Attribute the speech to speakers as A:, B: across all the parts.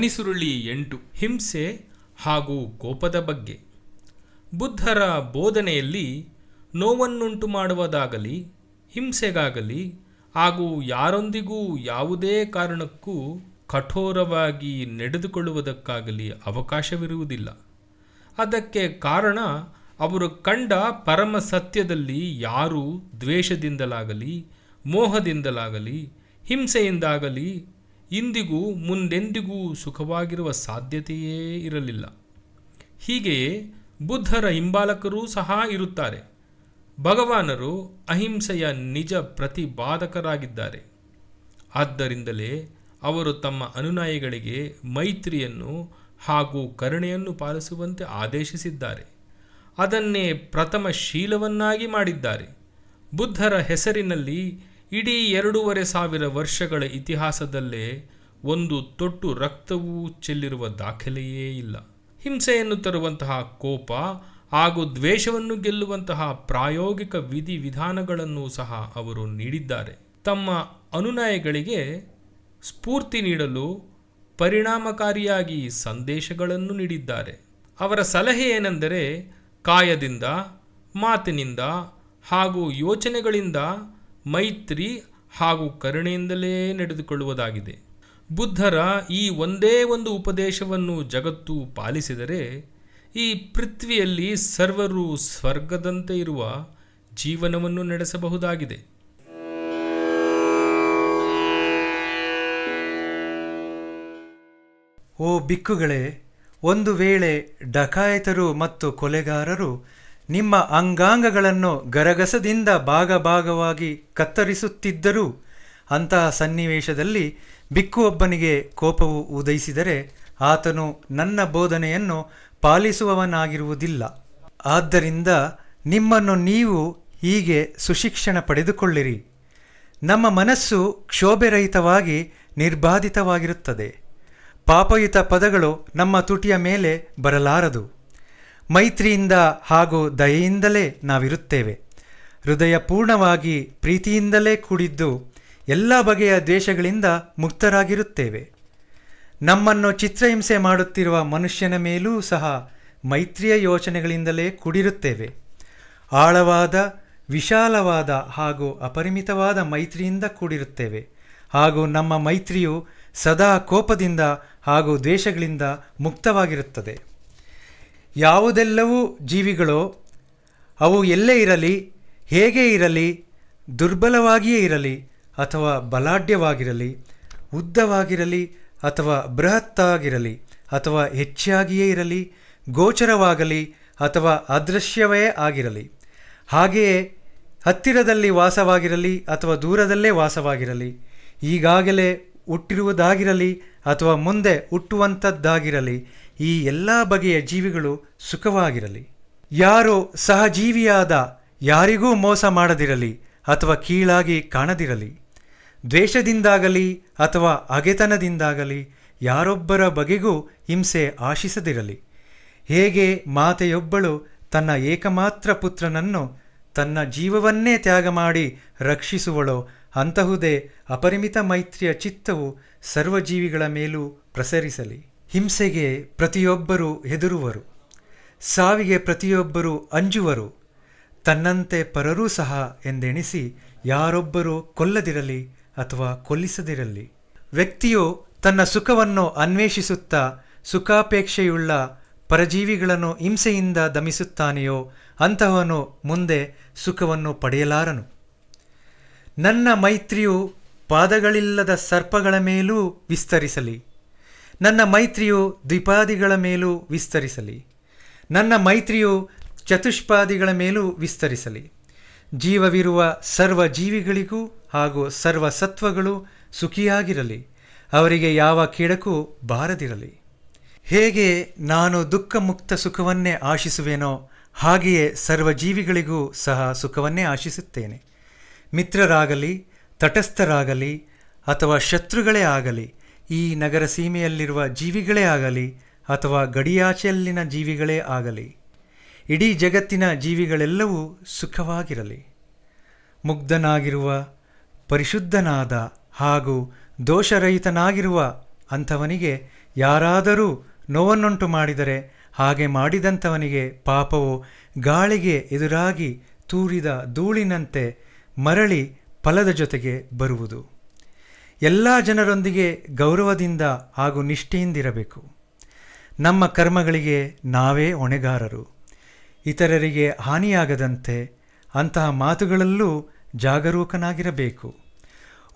A: ಧ್ವನಿಸುರುಳಿ ಎಂಟು. ಹಿಂಸೆ ಹಾಗೂ ಕೋಪದ ಬಗ್ಗೆ. ಬುದ್ಧರ ಬೋಧನೆಯಲ್ಲಿ ನೋವನ್ನುಂಟು ಮಾಡುವುದಾಗಲಿ, ಹಿಂಸೆಗಾಗಲಿ, ಹಾಗೂ ಯಾರೊಂದಿಗೂ ಯಾವುದೇ ಕಾರಣಕ್ಕೂ ಕಠೋರವಾಗಿ ನಡೆದುಕೊಳ್ಳುವುದಕ್ಕಾಗಲಿ ಅವಕಾಶವಿರುವುದಿಲ್ಲ. ಅದಕ್ಕೆ ಕಾರಣ, ಅವರು ಕಂಡ ಪರಮ ಸತ್ಯದಲ್ಲಿ ಯಾರೂ ದ್ವೇಷದಿಂದಲಾಗಲಿ, ಮೋಹದಿಂದಲಾಗಲಿ, ಹಿಂಸೆಯಿಂದಾಗಲಿ ಇಂದಿಗೂ ಮುಂದೆಂದಿಗೂ ಸುಖವಾಗಿರುವ ಸಾಧ್ಯತೆಯೇ ಇರಲಿಲ್ಲ. ಹೀಗೆಯೇ ಬುದ್ಧರ ಹಿಂಬಾಲಕರೂ ಸಹ ಇರುತ್ತಾರೆ. ಭಗವಾನರು ಅಹಿಂಸೆಯ ನಿಜ ಪ್ರತಿಪಾದಕರಾಗಿದ್ದಾರೆ. ಆದ್ದರಿಂದಲೇ ಅವರು ತಮ್ಮ ಅನುಯಾಯಿಗಳಿಗೆ ಮೈತ್ರಿಯನ್ನು ಹಾಗೂ ಕರುಣೆಯನ್ನು ಪಾಲಿಸುವಂತೆ ಆದೇಶಿಸಿದ್ದಾರೆ. ಅದನ್ನೇ ಪ್ರಥಮ ಶೀಲವನ್ನಾಗಿ ಮಾಡಿದ್ದಾರೆ. ಬುದ್ಧರ ಹೆಸರಿನಲ್ಲಿ ಇಡೀ ಎರಡೂವರೆ ಸಾವಿರ ವರ್ಷಗಳ ಇತಿಹಾಸದಲ್ಲೇ ಒಂದು ತೊಟ್ಟು ರಕ್ತವೂ ಚೆಲ್ಲಿರುವ ದಾಖಲೆಯೇ ಇಲ್ಲ. ಹಿಂಸೆಯನ್ನು ತರುವಂತಹ ಕೋಪ ಹಾಗೂ ದ್ವೇಷವನ್ನು ಗೆಲ್ಲುವಂತಹ ಪ್ರಾಯೋಗಿಕ ವಿಧಿ ವಿಧಾನಗಳನ್ನು ಸಹ ಅವರು ನೀಡಿದ್ದಾರೆ. ತಮ್ಮ ಅನುನಾಯಗಳಿಗೆ ಸ್ಫೂರ್ತಿ ನೀಡಲು ಪರಿಣಾಮಕಾರಿಯಾಗಿ ಸಂದೇಶಗಳನ್ನು ನೀಡಿದ್ದಾರೆ. ಅವರ ಸಲಹೆ ಏನೆಂದರೆ ಕಾಯದಿಂದ, ಮಾತಿನಿಂದ ಹಾಗೂ ಯೋಚನೆಗಳಿಂದ ಮೈತ್ರಿ ಹಾಗೂ ಕರುಣೆಯಿಂದಲೇ ನಡೆದುಕೊಳ್ಳುವುದಾಗಿದೆ. ಬುದ್ಧರ ಈ ಒಂದೇ ಒಂದು ಉಪದೇಶವನ್ನು ಜಗತ್ತು ಪಾಲಿಸಿದರೆ ಈ ಪೃಥ್ವಿಯಲ್ಲಿ ಸರ್ವರು ಸ್ವರ್ಗದಂತೆ ಇರುವ ಜೀವನವನ್ನು ನಡೆಸಬಹುದಾಗಿದೆ.
B: ಓ ಬಿಕ್ಕುಗಳೇ, ಒಂದು ವೇಳೆ ಡಕಾಯತರು ಮತ್ತು ಕೊಲೆಗಾರರು ನಿಮ್ಮ ಅಂಗಾಂಗಗಳನ್ನು ಗರಗಸದಿಂದ ಭಾಗ ಭಾಗವಾಗಿ ಕತ್ತರಿಸುತ್ತಿದ್ದರೂ ಅಂತಹ ಸನ್ನಿವೇಶದಲ್ಲಿ ಬಿಕ್ಕು ಒಬ್ಬನಿಗೆ ಕೋಪವು ಉದಯಿಸಿದರೆ ಆತನು ನನ್ನ ಬೋಧನೆಯನ್ನು ಪಾಲಿಸುವವನಾಗಿರುವುದಿಲ್ಲ. ಆದ್ದರಿಂದ ನಿಮ್ಮನ್ನು ನೀವು ಹೀಗೆ ಸುಶಿಕ್ಷಣ ಪಡೆದುಕೊಳ್ಳಿರಿ. ನಮ್ಮ ಮನಸ್ಸು ಕ್ಷೋಭೆರಹಿತವಾಗಿ ನಿರ್ಬಾಧಿತವಾಗಿರುತ್ತದೆ. ಪಾಪಯುತ ಪದಗಳು ನಮ್ಮ ತುಟಿಯ ಮೇಲೆ ಬರಲಾರದು. ಮೈತ್ರಿಯಿಂದ ಹಾಗೂ ದಯೆಯಿಂದಲೇ ನಾವಿರುತ್ತೇವೆ. ಹೃದಯ ಪೂರ್ಣವಾಗಿ ಪ್ರೀತಿಯಿಂದಲೇ ಕೂಡಿದ್ದು ಎಲ್ಲ ಬಗೆಯ ದ್ವೇಷಗಳಿಂದ ಮುಕ್ತರಾಗಿರುತ್ತೇವೆ. ನಮ್ಮನ್ನು ಚಿತ್ರಹಿಂಸೆ ಮಾಡುತ್ತಿರುವ ಮನುಷ್ಯನ ಮೇಲೂ ಸಹ ಮೈತ್ರಿಯ ಯೋಚನೆಗಳಿಂದಲೇ ಕೂಡಿರುತ್ತೇವೆ. ಆಳವಾದ, ವಿಶಾಲವಾದ ಹಾಗೂ ಅಪರಿಮಿತವಾದ ಮೈತ್ರಿಯಿಂದ ಕೂಡಿರುತ್ತೇವೆ. ಹಾಗೂ ನಮ್ಮ ಮೈತ್ರಿಯು ಸದಾ ಕೋಪದಿಂದ ಹಾಗೂ ದ್ವೇಷಗಳಿಂದ ಮುಕ್ತವಾಗಿರುತ್ತದೆ. ಯಾವುದೆಲ್ಲವೂ ಜೀವಿಗಳೋ, ಅವು ಎಲ್ಲೇ ಇರಲಿ, ಹೇಗೆ ಇರಲಿ, ದುರ್ಬಲವಾಗಿಯೇ ಇರಲಿ ಅಥವಾ ಬಲಾಢ್ಯವಾಗಿರಲಿ, ಉದ್ದವಾಗಿರಲಿ ಅಥವಾ ಬೃಹತ್ತಾಗಿರಲಿ ಅಥವಾ ಹೆಚ್ಚಾಗಿಯೇ ಇರಲಿ, ಗೋಚರವಾಗಲಿ ಅಥವಾ ಅದೃಶ್ಯವೇ ಆಗಿರಲಿ, ಹಾಗೆಯೇ ಹತ್ತಿರದಲ್ಲಿ ವಾಸವಾಗಿರಲಿ ಅಥವಾ ದೂರದಲ್ಲೇ ವಾಸವಾಗಿರಲಿ, ಈಗಾಗಲೇ ಹುಟ್ಟಿರುವುದಾಗಿರಲಿ ಅಥವಾ ಮುಂದೆ ಹುಟ್ಟುವಂಥದ್ದಾಗಿರಲಿ ಈ ಎಲ್ಲ ಬಗೆಯ ಜೀವಿಗಳು ಸುಖವಾಗಿರಲಿ. ಯಾರೋ ಸಹಜೀವಿಯಾದ ಯಾರಿಗೂ ಮೋಸ ಮಾಡದಿರಲಿ ಅಥವಾ ಕೀಳಾಗಿ ಕಾಣದಿರಲಿ. ದ್ವೇಷದಿಂದಾಗಲಿ ಅಥವಾ ಅಗೆತನದಿಂದಾಗಲಿ ಯಾರೊಬ್ಬರ ಬಗೆಗೂ ಹಿಂಸೆ ಆಶಿಸದಿರಲಿ. ಹೇಗೆ ಮಾತೆಯೊಬ್ಬಳು ತನ್ನ ಏಕಮಾತ್ರ ಪುತ್ರನನ್ನು ತನ್ನ ಜೀವವನ್ನೇ ತ್ಯಾಗ ಮಾಡಿ ರಕ್ಷಿಸುವಳೋ ಅಂತಹುದೇ ಅಪರಿಮಿತ ಮೈತ್ರಿಯ ಚಿತ್ತವು ಸರ್ವಜೀವಿಗಳ ಮೇಲೂ ಪ್ರಸರಿಸಲಿ. ಹಿಂಸೆಗೆ ಪ್ರತಿಯೊಬ್ಬರೂ ಹೆದರುವರು, ಸಾವಿಗೆ ಪ್ರತಿಯೊಬ್ಬರೂ ಅಂಜುವರು, ತನ್ನಂತೆ ಪರರೂ ಸಹ ಎಂದೆಣಿಸಿ ಯಾರೊಬ್ಬರೂ ಕೊಲ್ಲದಿರಲಿ ಅಥವಾ ಕೊಲ್ಲಿಸದಿರಲಿ. ವ್ಯಕ್ತಿಯು ತನ್ನ ಸುಖವನ್ನು ಅನ್ವೇಷಿಸುತ್ತಾ ಸುಖಾಪೇಕ್ಷೆಯುಳ್ಳ ಪರಜೀವಿಗಳನ್ನು ಹಿಂಸೆಯಿಂದ ದಮಿಸುತ್ತಾನೆಯೋ ಅಂತಹವನು ಮುಂದೆ ಸುಖವನ್ನು ಪಡೆಯಲಾರನು. ನನ್ನ ಮೈತ್ರಿಯು ಪಾದಗಳಿಲ್ಲದ ಸರ್ಪಗಳ ಮೇಲೂ ವಿಸ್ತರಿಸಲಿ. ನನ್ನ ಮೈತ್ರಿಯು ದ್ವಿಪಾದಿಗಳ ಮೇಲೂ ವಿಸ್ತರಿಸಲಿ. ನನ್ನ ಮೈತ್ರಿಯು ಚತುಷ್ಪಾದಿಗಳ ಮೇಲೂ ವಿಸ್ತರಿಸಲಿ. ಜೀವವಿರುವ ಸರ್ವ ಜೀವಿಗಳಿಗೂ ಹಾಗೂ ಸರ್ವ ಸತ್ವಗಳು ಸುಖಿಯಾಗಿರಲಿ. ಅವರಿಗೆ ಯಾವ ಕೀಡಕ್ಕೂ ಬಾರದಿರಲಿ. ಹೇಗೆ ನಾನು ದುಃಖ ಮುಕ್ತ ಸುಖವನ್ನೇ ಆಶಿಸುವೆನೋ ಹಾಗೆಯೇ ಸರ್ವ ಜೀವಿಗಳಿಗೂ ಸಹ ಸುಖವನ್ನೇ ಆಶಿಸುತ್ತೇನೆ. ಮಿತ್ರರಾಗಲಿ, ತಟಸ್ಥರಾಗಲಿ, ಅಥವಾ ಶತ್ರುಗಳೇ ಆಗಲಿ ಈ ನಗರ ಸೀಮೆಯಲ್ಲಿರುವ ಜೀವಿಗಳೇ ಆಗಲಿ ಅಥವಾ ಗಡಿಯಾಚೆಯಲ್ಲಿನ ಜೀವಿಗಳೇ ಆಗಲಿ, ಇಡೀ ಜಗತ್ತಿನ ಜೀವಿಗಳೆಲ್ಲವೂ ಸುಖವಾಗಿರಲಿ. ಮುಗ್ಧನಾಗಿರುವ, ಪರಿಶುದ್ಧನಾದ ಹಾಗೂ ದೋಷರಹಿತನಾಗಿರುವ ಅಂಥವನಿಗೆ ಯಾರಾದರೂ ನೋವನ್ನುಂಟು ಮಾಡಿದರೆ ಹಾಗೆ ಮಾಡಿದಂಥವನಿಗೆ ಪಾಪವು ಗಾಳಿಗೆ ಎದುರಾಗಿ ತೂರಿದ ಧೂಳಿನಂತೆ ಮರಳಿ ಫಲದ ಜೊತೆಗೆ ಬರುವುದು. ಎಲ್ಲ ಜನರೊಂದಿಗೆ ಗೌರವದಿಂದ ಹಾಗೂ ನಿಷ್ಠೆಯಿಂದಿರಬೇಕು. ನಮ್ಮ ಕರ್ಮಗಳಿಗೆ ನಾವೇ ಹೊಣೆಗಾರರು. ಇತರರಿಗೆ ಹಾನಿಯಾಗದಂತೆ ಅಂತಹ ಮಾತುಗಳಲ್ಲೂ ಜಾಗರೂಕನಾಗಿರಬೇಕು.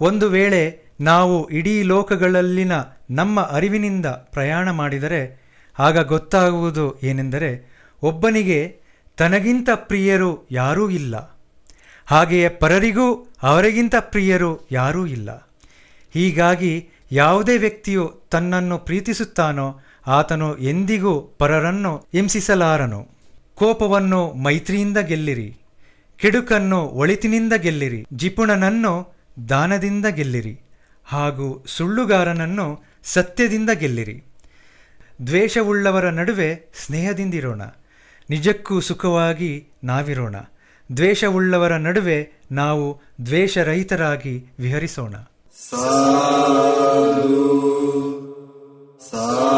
B: ಒಂದು ವೇಳೆ ನಾವು ಇಡೀ ಲೋಕಗಳಲ್ಲಿನ ನಮ್ಮ ಅರಿವಿನಿಂದ ಪ್ರಯಾಣ ಮಾಡಿದರೆ ಆಗ ಗೊತ್ತಾಗುವುದು ಏನೆಂದರೆ ಒಬ್ಬನಿಗೆ ತನಗಿಂತ ಪ್ರಿಯರು ಯಾರೂ ಇಲ್ಲ. ಹಾಗೆಯೇ ಪರರಿಗೂ ಅವರಿಗಿಂತ ಪ್ರಿಯರು ಯಾರೂ ಇಲ್ಲ. ಹೀಗಾಗಿ ಯಾವುದೇ ವ್ಯಕ್ತಿಯು ತನ್ನನ್ನು ಪ್ರೀತಿಸುತ್ತಾನೋ, ಆತನು ಎಂದಿಗೂ ಪರರನ್ನು ಹಿಂಸಿಸಲಾರನು. ಕೋಪವನ್ನು ಮೈತ್ರಿಯಿಂದ ಗೆಲ್ಲಿರಿ, ಕೆಡುಕನ್ನು ಒಳಿತಿನಿಂದ ಗೆಲ್ಲಿರಿ, ಜಿಪುಣನನ್ನು ದಾನದಿಂದ ಗೆಲ್ಲಿರಿ, ಹಾಗೂ ಸುಳ್ಳುಗಾರನನ್ನು ಸತ್ಯದಿಂದ ಗೆಲ್ಲಿರಿ. ದ್ವೇಷವುಳ್ಳವರ ನಡುವೆ ಸ್ನೇಹದಿಂದಿರೋಣ, ನಿಜಕ್ಕೂ ಸುಖವಾಗಿ ನಾವಿರೋಣ. ದ್ವೇಷವುಳ್ಳವರ ನಡುವೆ ನಾವು ದ್ವೇಷರಹಿತರಾಗಿ ವಿಹರಿಸೋಣ.
C: Sadhu. Sadhu.